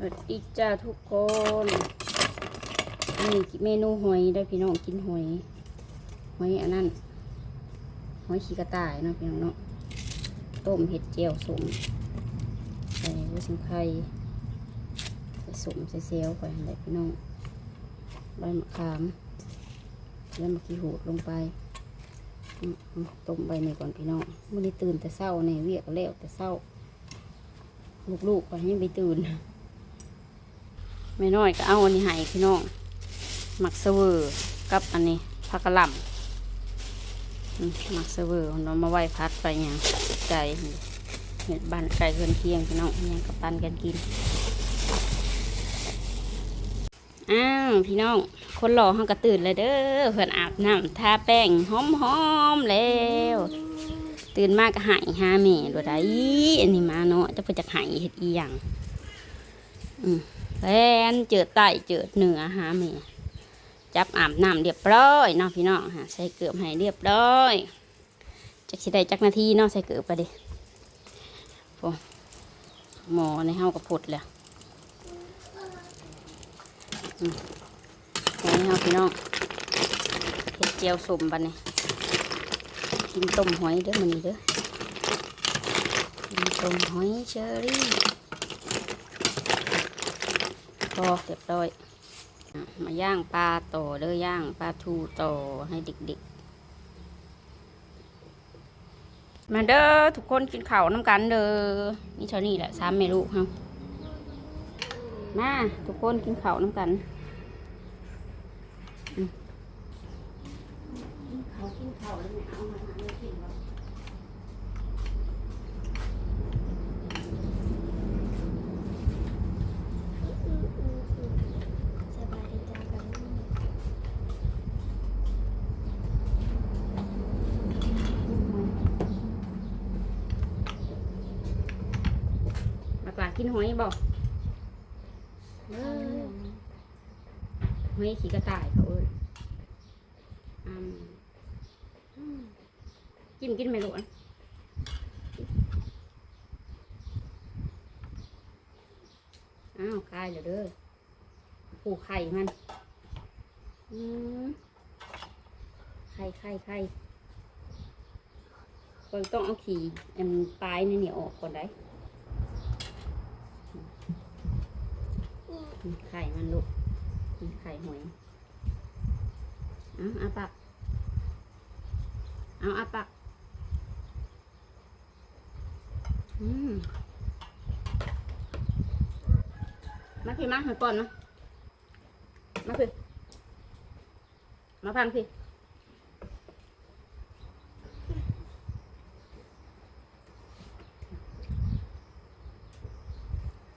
สวัสดีจ้าทุกคนอันนี้เมนูหอยได้พี่น้องกินหอย หอยอันนั้น หอยขี้กระต่ายเนาะพี่น้องเนาะ ต้มเห็ดเจียวสมใส่หัสิงไข่ใส่สมใส่เซลไปอะไรพี่น้อง ใบมะขาม แล้วมะขีหูดลงไป ต้มใบนี่ก่อนพี่น้องมื่อนี้ตื่นแต่เศร้าเนี่ยเวียกก็แล้วแต่เศร้า ลูกๆก็ยังไม่ตื่น ไม่น้อยก็เอาอันนี้ให้พี่น้องหมักเสวอกับอันนี้ผักกระหล่ำหมักเสวอเรามาไว้พัดไปอย่างใจเห็ดบ้านไก่เกินเที่ยงพี่น้องยังกับปันกันกินอ้าวพี่น้อง คนหล่อห้องกระตื่นเลยเด้อเพื่อนอาบน้ำทาแป้งหอมหอมๆแล้ว ตื่นมากก็หายหาแม่ดูได้อันนี้มาเนาะจะไปจากหายเห็ดอีหยังอืม แลนเจิดไตเจิดเหนือหาแม่จับอาบน้ำเรียบร้อยเนาะพี่น้องฮะใส่เกลือให้เรียบร้อยจักสิได้จักนาทีเนาะใส่เกลือไปดิโอ้หมอในเฮากับผดแล้วอืมหอยเฮาพี่น้องเห็ดเจียวสมบันนี่กินต้มหอยเด้อมันนี้เด้อกินต้มหอยเชอรี่ อเรียบร้อย มาย่างปลาต่อเด้อย่างปลาทูต่อให้เด็กๆ มาเด้อทุกคนกินข้าวน้ำกันเด้อนี่เท่านี้แหละสามเมลูกเฮามาทุกคนกินข้าวน้ำกันอืมกินข้าวกินข้าวแล้วไม่เอามาหาไม่กินหรอก สบายดีจ้ากัน มา กินหอยบอกเออหอยขี้กระต่ายเขาเอ้ยอืมอืมจิ้มกินไหมลูกอะอ้าวคายเดี๋ยวเด้อผูกไข่มันอืมไข่ไข่ไข่ก็ต้องเอาขี่อันปลายนี่เนี่ยออกก่อนได้ ไข่มันลูกไข่หอยเอาอาปัก เอาอาปัก อืมมาพี่มาหอยป่อนมามาพี่มาพังพี่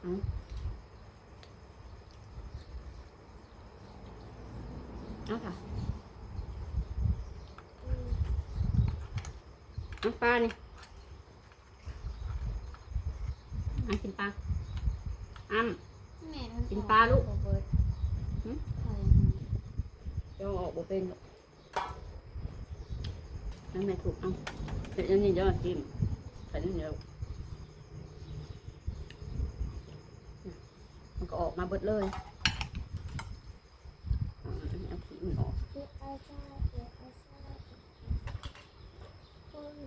เอา เอาค่ะเอาปลานี่เอากินปลาอ้ำแม่กินปลาลูก เบิร์ดหืมไข่เดี๋ยวเอาออกบ่เป็นหรอกนั่นแม่ถูกเอาเสร็จแล้วนี่เดี๋ยวจิ้มใส่นี่เดี๋ยวมันก็ออกมาเบิดเลยเอา เอาขี้มันออก เจ็บอาซาเจ็บอาซาโอ้ย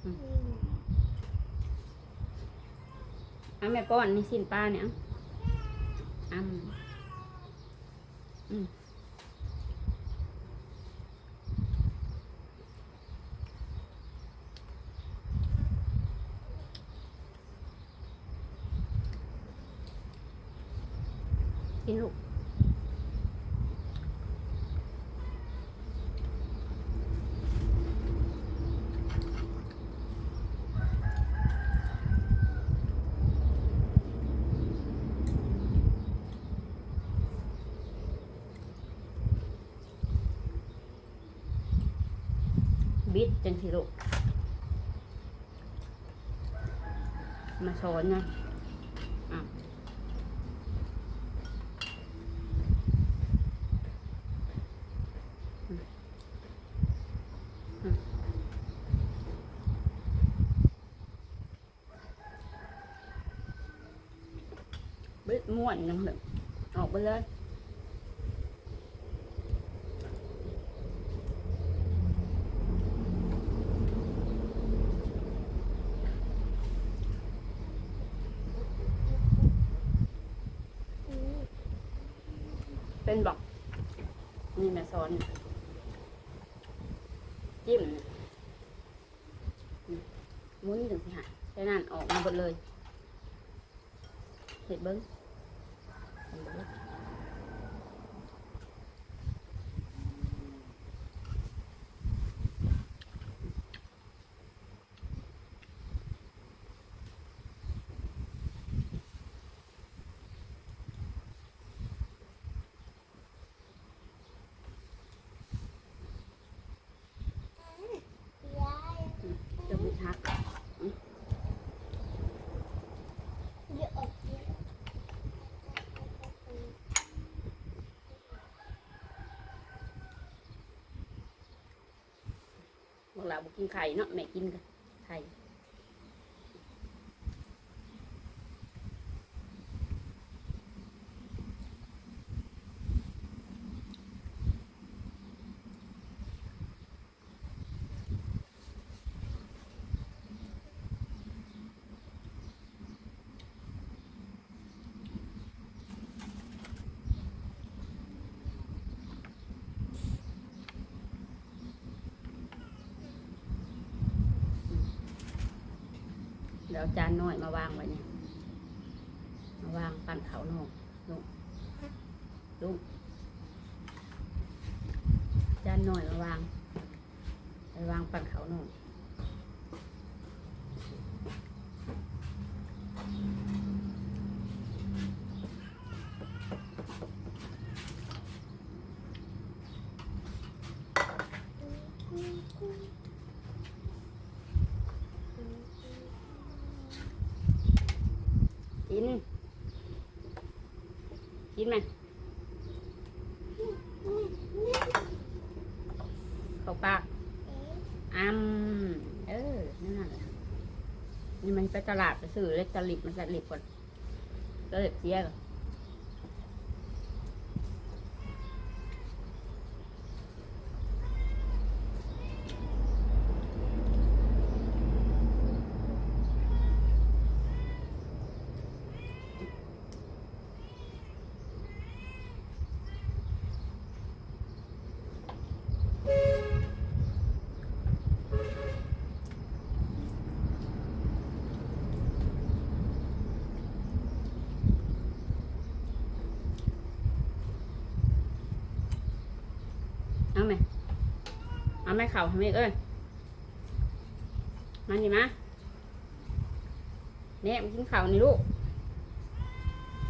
เอาแม่ป้อนนี่สิ้นป้าเนี่ยเอาอ้ำอืมกินลูก บิดจังสิลูกมาสอนนะอะอืมอืมบิดม่วนยังแบบออกไปเลย เป็นบอกนี่แม่สอน จิ้มมุ้นถึงสิหะแค่นั้นออกมาหมดเลยเห็ดเบิ้งเห็นเบิ้งจะไม่ทัก เยอะออกเยอะ เราบุกกินไข่เนาะแม่กินไข่ เดี๋ยวเอาจานน้อยมาวางไว้เนี่ยมาวางปั้นเขานอกลุกลุกจานน้อยมาวางไปวางปั้นเขานอกน กิน ไหมเข้าปากอ้ำเออนั่นแหละนี่มันไปตลาดไปซื้อเล็กตลิบมันตลิบก่อนก็เลยเสียก่อน เอาไหมเข่าทำไมเอ้ยมาดิมาเนี่ยมากินข้าวนี่ลูก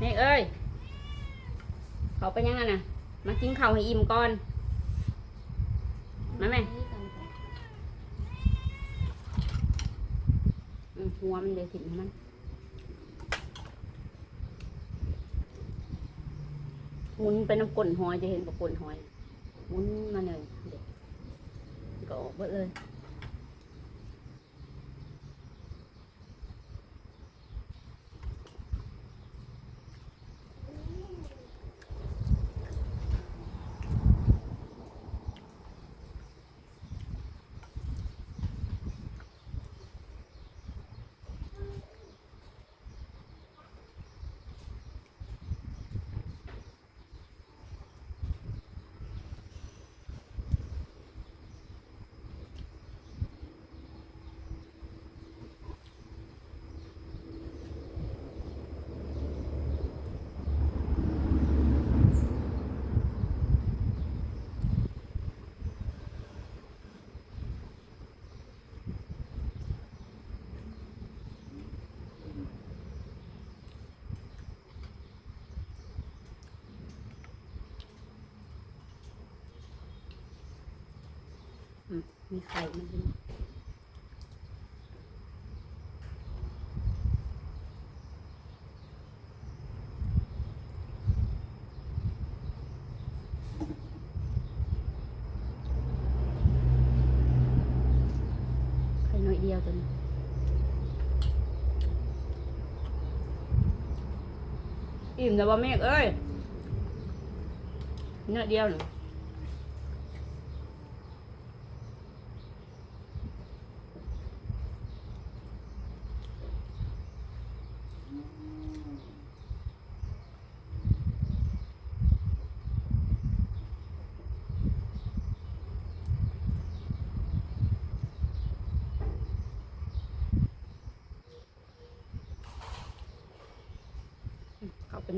เนี่เอ้ย เขาไปยังไงน่ะ มากินข้าวให้อิ่มก่อน มาไหมอืมหัวมันเลยถิ่นมันหมุนไปน้ำก้นหอยจะเห็นปะก้นหอยหมุนมาเลยเด็ก ก็ออกหมดเลย มีไข่มันด้วยไข่น้อยเดียวตัวนี้อิ่มแต่ว่าเมฆเอ้ยเนื้อเดียวหนึ่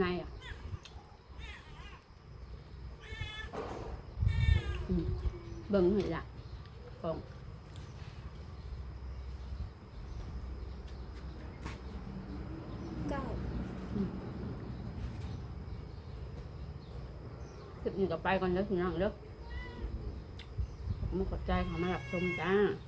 ในอะอืมเบิ่งหน่อยละกล่องเก้าคลิปนี้ก็ไปก่อนเด้อพี่น้องเด้อขอบคุณขอบใจเขามารับชมจ้าส